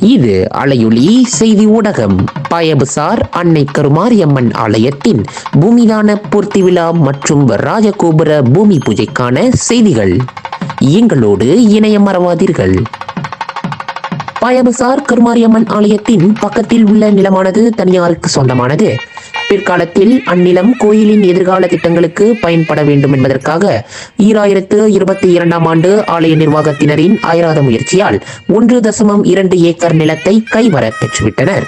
இது அலையொலி செய்தி ஊடகம். பயபுசார் அன்னை கருமாரியம்மன் ஆலயத்தின் பூமிதான பூர்த்தி விழா மற்றும் ராஜகோபுர பூமி பூஜைக்கான செய்திகள். எங்களோடு இணைய மறவாதீர்கள். பயபுசார் கருமாரியம்மன் ஆலயத்தின் பக்கத்தில் உள்ள நிலமானது தனியாருக்கு சொந்தமானது. பிற்காலத்தில் அந்நிலம் கோயிலின் எதிர்கால திட்டங்களுக்கு பயன்பட வேண்டும் என்பதற்காக ஈராயிரத்து இருபத்தி இரண்டாம் ஆண்டு ஆலய நிர்வாகத்தினரின் அயராத முயற்சியால் ஒன்று தசமம் இரண்டு ஏக்கர் நிலத்தை கைவர பெற்றுவிட்டனர்.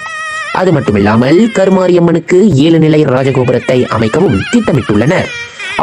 அது மட்டுமில்லாமல் கருமாரியம்மனுக்கு ஏழு நிலை ராஜகோபுரத்தை அமைக்கவும் திட்டமிட்டுள்ளனர்.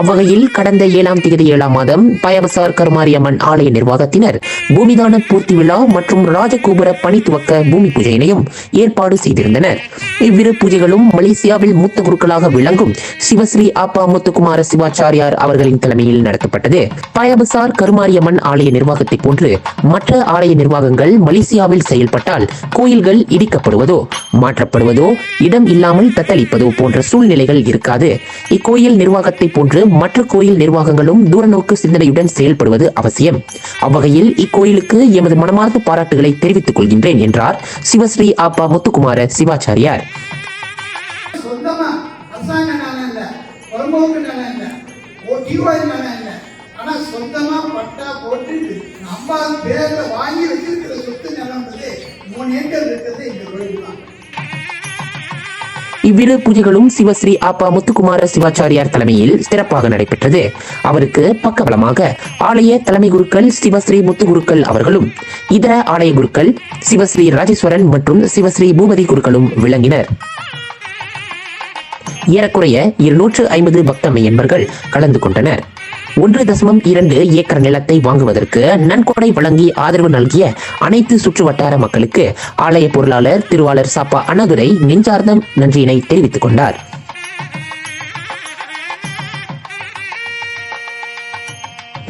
அவ்வகையில் கடந்த ஏழாம் தேதி ஏழாம் மாதம் பயவசார் கருமாரியம்மன் ஆலய நிர்வாகத்தினர் பூமிதான பூர்த்தி விழா மற்றும் ராஜகோபுர பணி துவக்க பூமி பூஜையினையும் ஏற்பாடு செய்திருந்தனர். இவ்விரு பூஜைகளும் மலேசியாவில் மூத்த குருக்களாக விளங்கும் சிவஸ்ரீ அப்பா முத்துக்குமார சிவாச்சாரியார் அவர்களின் தலைமையில் நடத்தப்பட்டது. பயபசார் கருமாரியம்மன் ஆலய நிர்வாகத்தை போன்று மற்ற ஆலய நிர்வாகங்கள் மலேசியாவில் செயல்பட்டால் கோயில்கள் இடிக்கப்படுவதோ மாற்றப்படுவதோ இடம் இல்லாமல் தத்தளிப்பதோ போன்ற சூழ்நிலைகள் இருக்காது. இக்கோயில் நிர்வாகத்தை போன்று மற்ற கோயில் நிர்வாகங்களும் தூரநோக்கு சிந்தனையுடன் செயல்படுவது அவசியம். அவ்வகையில் இக்கோயிலுக்கு எமது மனமார்ந்த பாராட்டுகளை தெரிவித்துக் கொள்கின்றேன் என்றார் சிவஸ்ரீ ஆப்பா முத்துக்குமார சிவாச்சாரியார். ஆனா சொந்தமா பட்டா போட்டு நம்ம பேர்ல வாங்கி வச்சிருக்கிற இவ்விரு பூஜைகளும் சிவஸ்ரீ ஆப்பா முத்துக்குமார சிவாச்சாரியார் தலைமையில் சிறப்பாக நடைபெற்றது. அவருக்கு பக்கபலமாக ஆலய தலைமை குருக்கள் சிவஸ்ரீ முத்துகுருக்கள் அவர்களும் இதர ஆலய குருக்கள் சிவஸ்ரீ ராஜேஸ்வரன் மற்றும் சிவஸ்ரீ பூபதி குருக்களும் விளங்கினர். ஏறக்குறைய இருநூற்று ஐம்பது பக்த மெய்யன்பர்கள் கலந்து கொண்டனர். ஒன்று தசமம் இரண்டு ஏக்கர் நிலத்தை வாங்குவதற்கு நன்கொடை வழங்கி ஆதரவு நல்கிய அனைத்து சுற்று வட்டார மக்களுக்கு ஆலய பொருளாளர் திருவாளர் சாப்பா அண்ணதுரை நெஞ்சார்ந்த நன்றியினை தெரிவித்துக் கொண்டார்.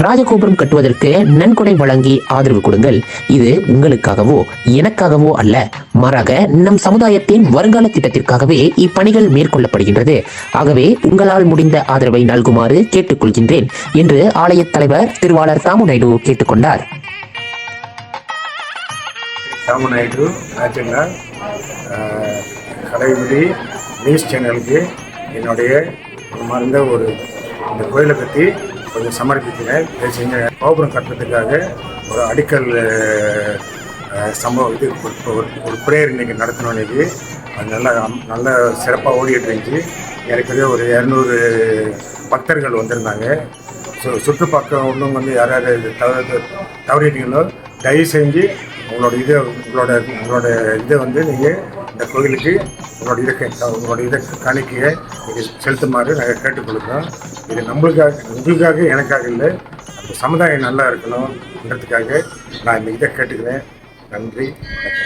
ராஜகோபுரம் கட்டுவதற்கு நன்கொடை வழங்கி ஆதரவு கொடுங்கள். இது உங்களுக்காகவோ எனக்காகவோ அல்ல. மாறாக நம் சமுதாயத்தின் வருங்கால திட்டத்திற்காகவே இப்பணிகள் மேற்கொள்ளப்படுகின்றது. ஆகவே உங்களால் முடிந்த ஆதரவை நல்குமாறு கேட்டுக்கொள்கின்றேன் என்று ஆலய தலைவர் திருவாளர் தாமு நாயுடு கேட்டுக்கொண்டார். ராமநாயுடு நியூஸ் சேனலுக்கு என்னுடைய மறந்த ஒரு இந்த கோயிலை பற்றி கொஞ்சம் சமர்ப்பிக்கிறேன். இதை செஞ்ச கோபுரம் கட்டுறதுக்காக ஒரு அடிக்கல் சம்பவம் இது. ஒரு- ப்ரேயர் இன்றைக்கி நடத்தணும் இன்றைக்கி அது நல்லா நல்ல சிறப்பாக ஓடிட்டு இருந்துச்சு. ஏற்கனவே ஒரு இரநூறு பக்தர்கள் வந்திருந்தாங்க. ஸோ சுற்றுப்பக்கம் உள்ளவங்க வந்து யார் யார் இது தவறு தவறிட்டீங்களோ தயவு செஞ்சு உங்களோட இதை உங்களோட உங்களோட இதை வந்து நீங்கள் இந்த கோயிலுக்கு உங்களோட இதை உங்களோட இதை காணிக்கையை நீங்கள் செலுத்துமாறு நாங்கள் கேட்டுக்கொள்கிறோம். இது நம்மளுக்காக உங்களுக்காக எனக்காக இல்லை. அந்த சமுதாயம் நல்லா இருக்கணும்ன்றதுக்காக நான் இந்த இதை கேட்டுக்கிறேன். நன்றி வணக்கம்.